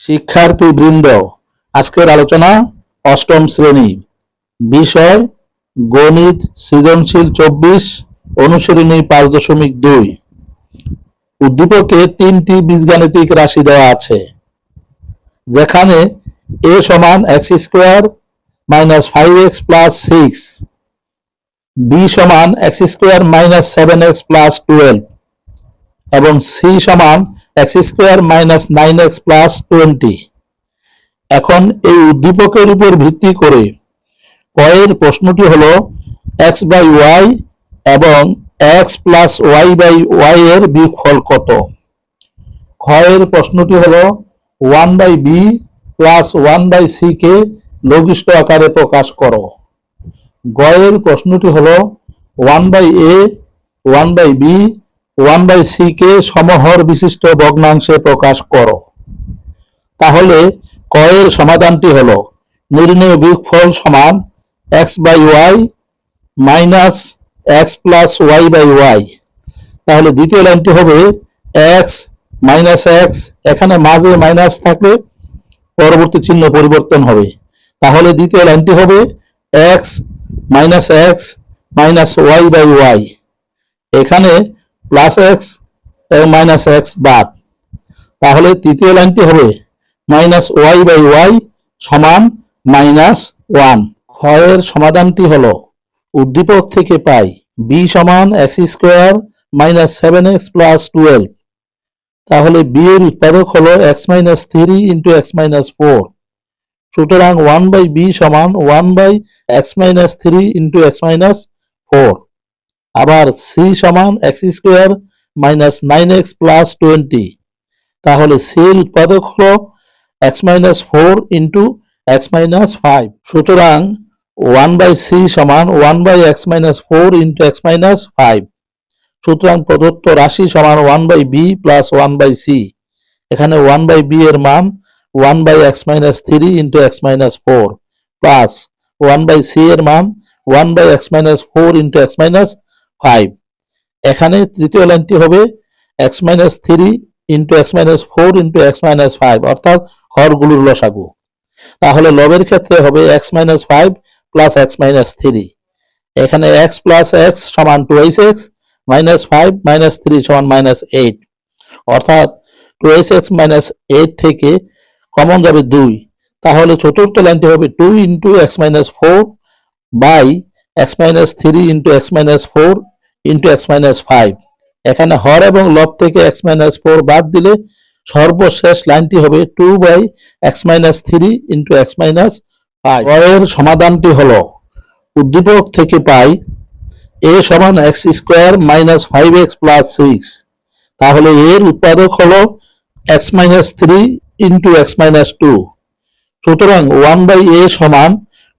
শিক্ষার্থী বৃন্দ আজকের আলোচনা অষ্টম শ্রেণি। বিষয়, গণিত সৃজনশীল চব্বিশ অনুসরণী পাঁচ দশমিক দুই। উদ্দীপকে তিনটি বীজগাণিতিক রাশি দেওয়া আছে। যেখানে এ সমান X square minus five X plus six B সমান X square minus seven X plus twelve এবং সি সমান X square minus nine X plus twenty. এখন এই উদ্দীপকের উপর ভিত্তি করে কয়ের প্রশ্নটি হলো এক্স বাই ওয়াই এবং X plus Y by Y এর বিফল কত? ক্ষয়ের প্রশ্নটি হলো one by B plus one by C কে লঘিষ্ঠ আকারে প্রকাশ করো। গয়ের প্রশ্নটি হলো one by A, one by B one by C কে সমহর বিশিষ্ট ভগ্নাংশে প্রকাশ করো। তাহলে কয়ের সমাধানটি হলো নির্ণয় বিয়োগফল সমান X by Y minus X plus Y by Y. তাহলে দ্বিতীয় লাইনটি হবে এক্স মাইনাস এক্স, এখানে মাঝে মাইনাস থাকলে পরবর্তী চিহ্ন পরিবর্তন হবে। তাহলে দ্বিতীয় লাইনটি হবে X minus X minus Y by Y. এখানে প্লাস এক্স এবং মাইনাস এক্স বাদ। তাহলে তৃতীয় লাইনটি হবে মাইনাস ওয়াই বাই ওয়াই সমান মাইনাস ওয়ান ক্ষয়ের সমাধানটি হলো উদ্দীপক থেকে পাই বি সমান X square minus seven X plus twelve তাহলে বি এর উৎপাদক হলো X minus three into X minus four সুতরাং ওয়ান বাই বি সমান one by X minus three into X minus four আবার সি সমান X square minus nine X plus twenty তাহলে C এর উৎপাদক হলো X minus four into X minus five সুতরাং one by C সমান one by X minus four into X minus five সুতরাং প্রদত্ত রাশি সমান one by B plus one by C এখানে ওয়ান বাই বি এর মান one by X minus three into X minus four plus one by C এর মান one by X minus four into X minus five এখানে তৃতীয় লাইনটি হবে X minus three into X minus four into X minus five অর্থাৎ হরগুলোর লসাগু তাহলে লবের ক্ষেত্রে হবে X minus five plus X minus three এখানে এক্স প্লাস এক্স সমান twice X minus five minus three সমান মাইনাস এইট অর্থাৎ টুয়াইস এক্স মাইনাস এইট থেকে কমন যাবে দুই তাহলে চতুর্থ লাইনটি হবে two into X minus four by X minus three into X minus four into X minus five এখানে হর এবং লব থেকে এক্স মাইনাস ফোর বাদ দিলে সর্বশেষ লাইনটি হবে two by X minus three into X minus five এর সমাধানটি হলো, উদ্দীপক থেকে পাই এ সমান X square minus five X plus six তাহলে এর উৎপাদক হল X minus three into X minus two সুতরাং ওয়ান বাই এ সমান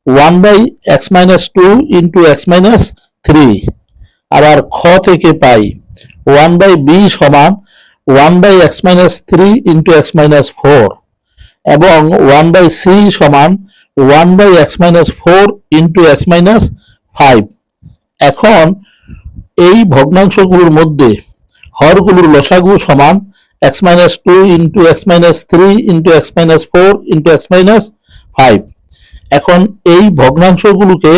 one by X minus two into X minus three আবার খ থেকে পাই। ওয়ান বাই বি সমান one by X minus three into X minus four এবং one by C সমান one by X minus four into X minus five এখন এই ভগ্নাংশগুলোর মধ্যে হরগুলোর লসাগু সমান X minus two into X minus three into X minus four into X minus five এখন এই ভগ্নাংশগুলোকে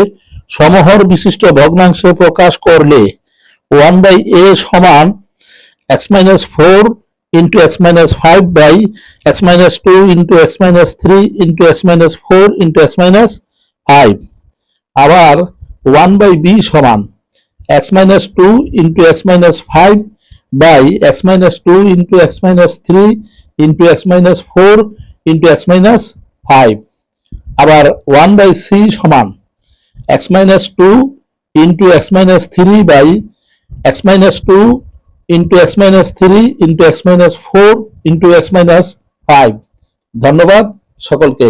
সমহর বিশিষ্ট ভগ্নাংশে প্রকাশ করলে ওয়ান বাই এ সমান x minus four into x minus five by x minus two into x minus three into x minus four into x minus five আবার one by B সমান x minus two into x minus five by x minus two into x minus three into x minus four into x minus five আবার one by C সমান x minus two into x minus three by x minus two into x minus three into x minus four into x minus five ধন্যবাদ সকলকে।